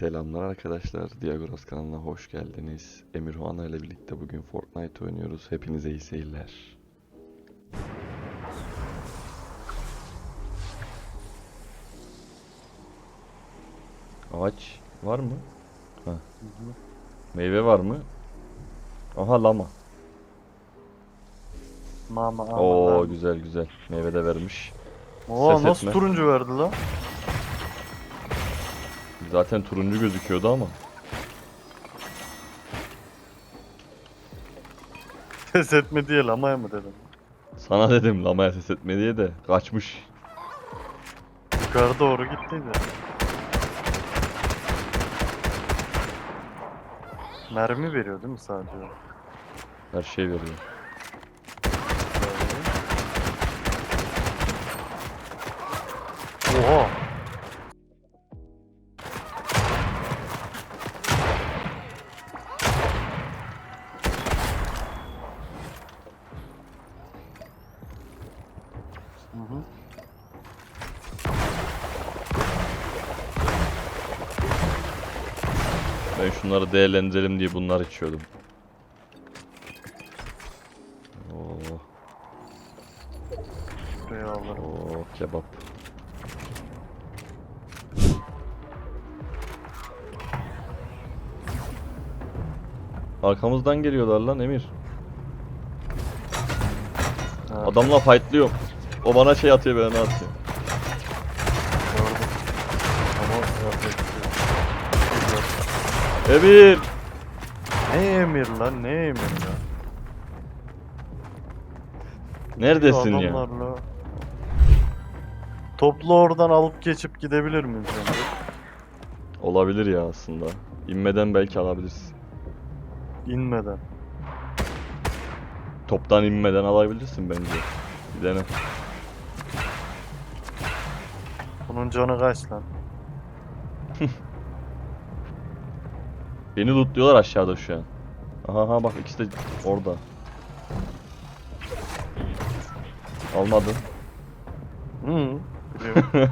Selamlar arkadaşlar. Diagoras kanalına hoş geldiniz. Emirhuana ile birlikte bugün Fortnite oynuyoruz. Hepinize iyi seyirler. Ağaç var mı? Ha. Meyve var mı? Aha lama. Mama ama. Oo güzel güzel. Meyve de vermiş. Oo ses nasıl etme. turuncu verdi lan? Zaten turuncu gözüküyordu ama. Ses etme diye lamaya mı dedim? Sana dedim lamaya ses etme diye de kaçmış. Yukarı doğru gittiydi. Mermi veriyor değil mi sadece? Her şey veriyor. Oha! Ben şunları değerlendirelim diye bunlar içiyordum. Oo, alırım. oo kebap. Arkamızdan geliyorlar lan Emir. Ha, Adamla fightlıyor. O bana şey atıyor ben atıyor. bir şey yok. Emir! Ne emir lan ne emir lan? Neredesin ya? Adamlarla. Toplu oradan alıp geçip gidebilir miyiz yani? Olabilir ya aslında. İnmeden belki alabilirsin. İnmeden. Toptan inmeden alabilirsin bence. Bir dene. Bunun canı kaç lan? Beni lootluyorlar aşağıda şu an. Aha aha bak ikisi de orada. Almadı. Hı. Biliyorum.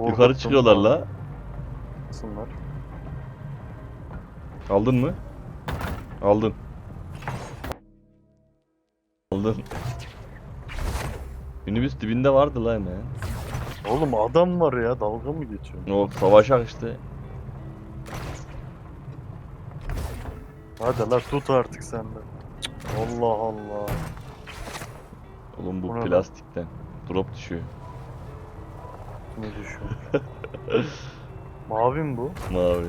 Yukarı çıkıyorlar la. Korkutsunlar. Aldın mı? Aldın. Aldın. Minibüs dibinde vardı la hemen. Oğlum adam var ya dalga mı geçiyor? O savaşak işte. Hadi la tut artık sen de. Allah Allah. Oğlum bu Bu ne lan? plastikten. Drop düşüyor. Ne düşüyor? Mavi mi bu? Mavi.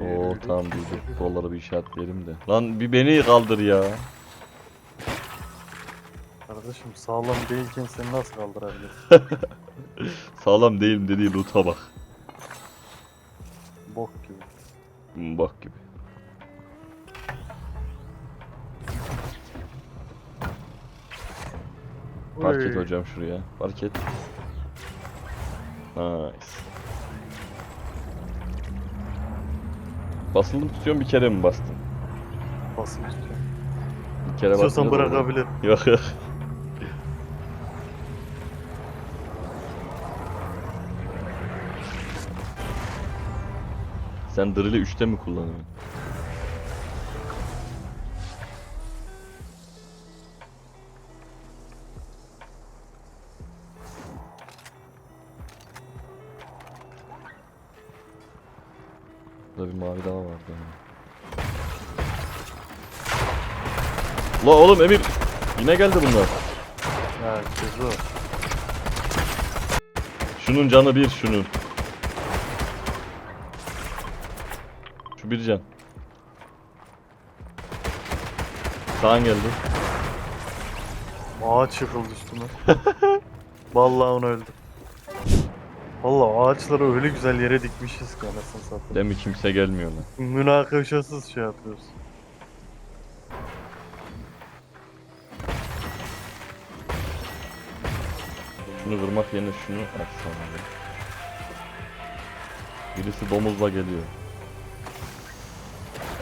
Oo tamam dur. Buraları bir işaretleyelim de. Lan bir beni kaldır ya. Kardeşim sağlam değilken seni nasıl kaldırabilir? Sağlam değilim dediği loot'a bak. Bak gibi. Park et hocam şuraya. Park et. Nice. Basıldım tutuyorum bir kere mi bastın? Basın. Bir kere İstiyorsan basınca da olur. bırakabilir. Yok yok. Sen drill'i 3'te mi kullanıyorsun? Burada bir mavi daha vardı. La oğlum Emir yine geldi bunlar. Ha kızı. Şunun canı bir şunun. Şu bir can. Sağan geldi. Ağaç yıkıldı üstüme. Vallahi onu öldü. Vallahi ağaçları öyle güzel yere dikmişiz ki anasını satayım. Değil mi kimse gelmiyor lan. Münakaşasız şey yapıyoruz. Şunu vurmak yerine şunu atsam abi. Birisi domuzla geliyor.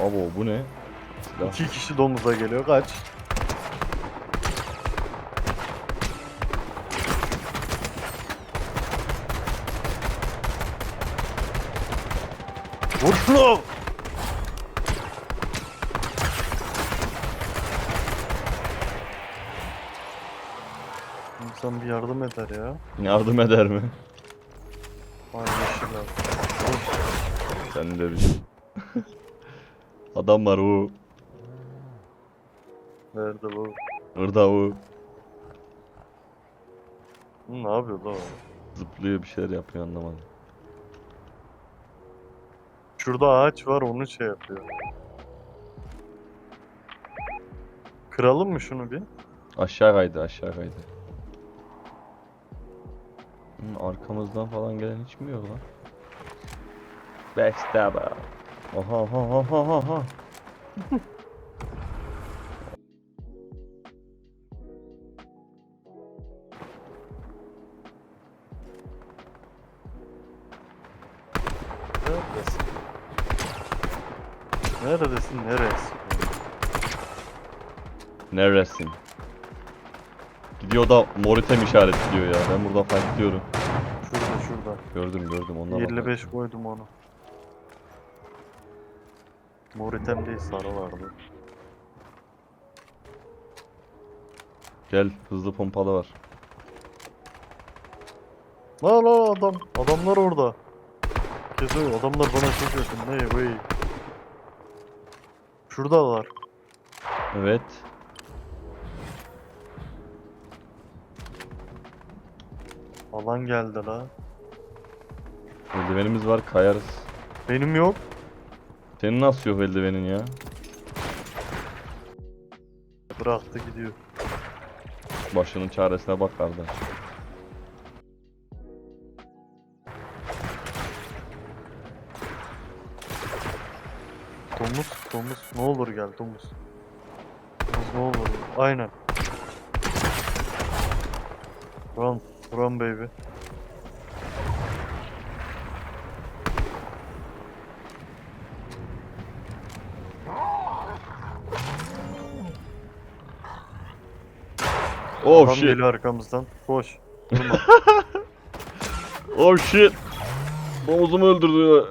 Abo bu ne? İki kişi domuza geliyor kaç. Vur şunu! İnsan bir yardım eder ya. Yardım eder mi? Vay yeşil Sen de bir şey. Adam var o. Nerede bu? Orada o. Hı, Ne yapıyor lan o? Zıplıyor bir şeyler yapıyor anlamadım. Şurada ağaç var onu şey yapıyor. Kıralım mı şunu bir? Aşağı kaydı aşağı kaydı. Hı, arkamızdan falan gelen hiç mi yok lan? Backstabber. Aha aha aha aha aha. Neredesin? Neredesin? Neresi? Neresin? Gidiyor da Moritem işaretliyor ya. Ben burada fightlıyorum. Şurada şurada. Gördüm gördüm ondan 55 koydum onu. Moritem değil sarı vardı. Gel hızlı pompalı var. La la adam. Adamlar orada. Kesin adamlar bana yakın. Ne vey. Şuradalar. Evet. Alan geldi la. Eldivenimiz var kayarız. Benim yok. Senin nasıl yok eldivenin ya? Bıraktı gidiyor. Başının çaresine bak kardeş. Domuz, domuz. Ne olur gel domuz. Domuz ne olur. Aynen. Run, run baby. Oh Adam shit. geliyor arkamızdan. Koş. Durma. Oh shit. Domuzumu öldürdü.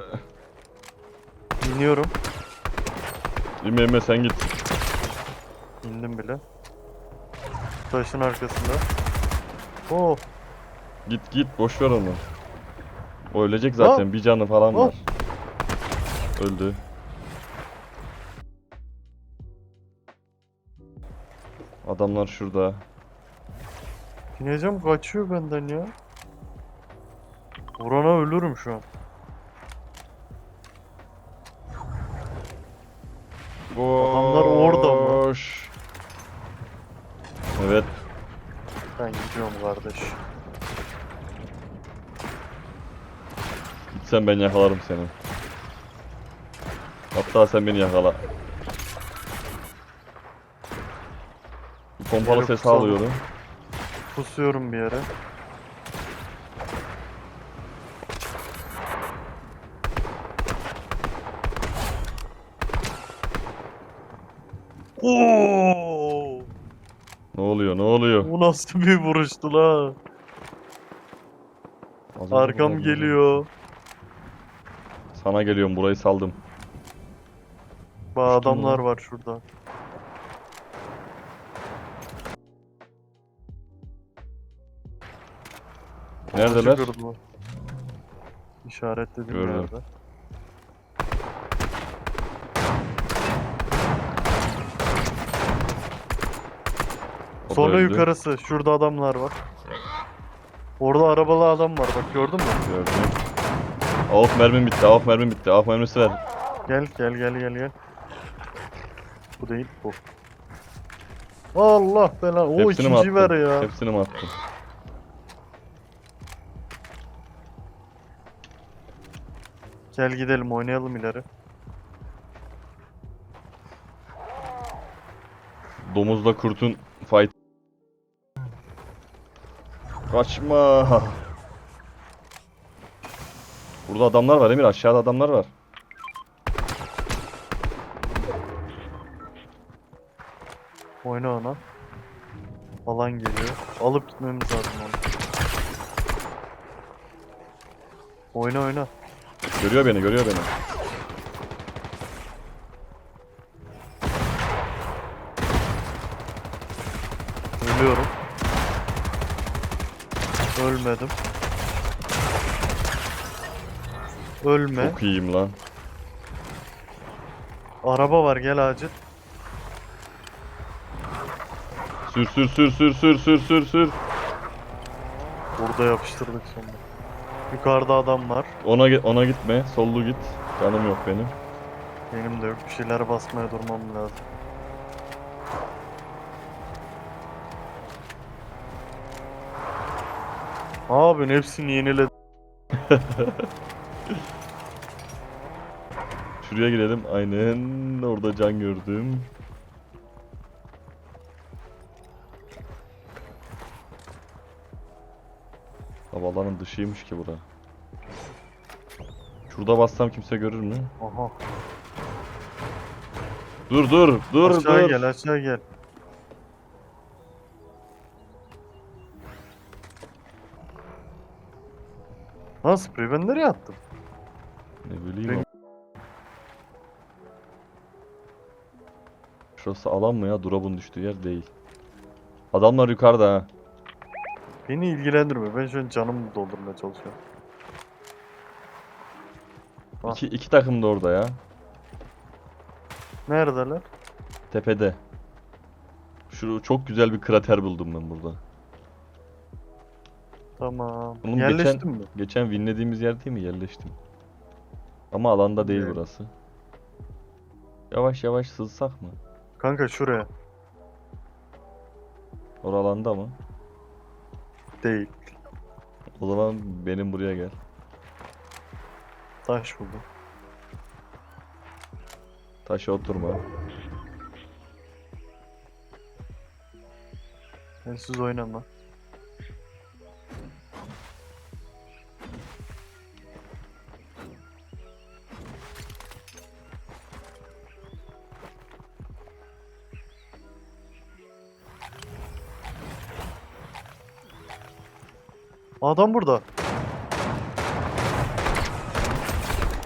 İniyorum. İme ime sen git. İndim bile. Taşın arkasında. Oh. Git git boş ver onu. O ölecek zaten. Bir canı falan Hop. var. Öldü. Adamlar şurada. İneceğim kaçıyor benden ya. Vurana ölürüm şu an. Adamlar orada mı? Evet. Ben gidiyorum kardeş. Gitsen ben yakalarım seni. Hatta sen beni yakala. Bir Pompalı ses pusalım. alıyorum. Pusuyorum bir yere. Oo! Ne oluyor ne oluyor? Bu nasıl bir vuruştu la? Az önce Arkam geliyor. Sana geliyorum burayı saldım. Bak adamlar var şurada. Neredeler? Ağacı kırdı bu. İşaretledim Gördüm. yerde. O Sonra öldü. yukarısı. Şurada adamlar var. Orada arabalı adam var bak gördün mü? Gördüm. Avuk mermim bitti. Avuk mermim bitti. Avuk mermisi ver. Gel gel gel gel gel. Bu değil bu. Allah belanı. O Hepsini mi ikinci ver attın? ya. Hepsini mi attın? Gel gidelim oynayalım ileri. Domuzla kurtun fight. Kaçma. Burada adamlar var Emir. Aşağıda adamlar var. Oyna ona. Alan geliyor. Alıp gitmemiz lazım onu. Oyna oyna. Görüyor beni, görüyor beni. Ölüyorum. Ölmedim. Ölme. Çok iyiyim lan. Araba var gel acil. Sür sür sür sür sür sür sür sür. Burada yapıştırdık sonunda. Yukarıda adam var. Ona gi- ona gitme. Sollu git. Canım yok benim. Benim de yok. Bir şeyler basmaya durmam lazım. Abi hepsini yenile. Şuraya girelim. Aynen. Orada can gördüm. Havalanın dışıymış ki bura. Şurada bassam kimse görür mü? Aha. Dur dur dur aşağı dur. gel aşağı gel. Ha sprey ben nereye attım? Ne bileyim. Ben-. Şurası alan mı ya? Drop'un düştüğü yer değil. Adamlar yukarıda ha. Beni ilgilendirmiyor. Ben şu an canımı doldurmaya çalışıyorum. Ah. İki, iki takım da orada ya. Neredeler? Tepede. Şu çok güzel bir krater buldum ben burada. Tamam. Bunun Yerleştin geçen- mi? Geçen winlediğimiz yer değil mi? Yerleştim. Ama alanda değil Evet. burası. Yavaş yavaş sızsak mı? Kanka şuraya. Or alanda mı? Değil. O zaman benim buraya gel. Taş buldum. Taşa oturma. Sensiz oynama. Adam burada.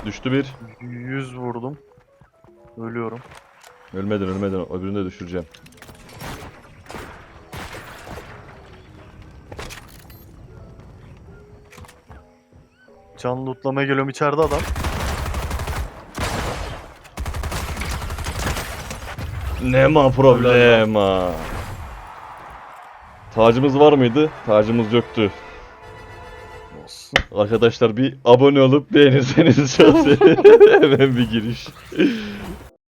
Düştü bir. 100 vurdum. Ölüyorum. Ölmedin ölmedin. Öbürünü de düşüreceğim. Can lootlamaya geliyorum içeride adam. Ne ma problema. Tacımız var mıydı? Tacımız yoktu. Arkadaşlar bir abone olup beğenirseniz çok sevinirim. Hemen bir giriş.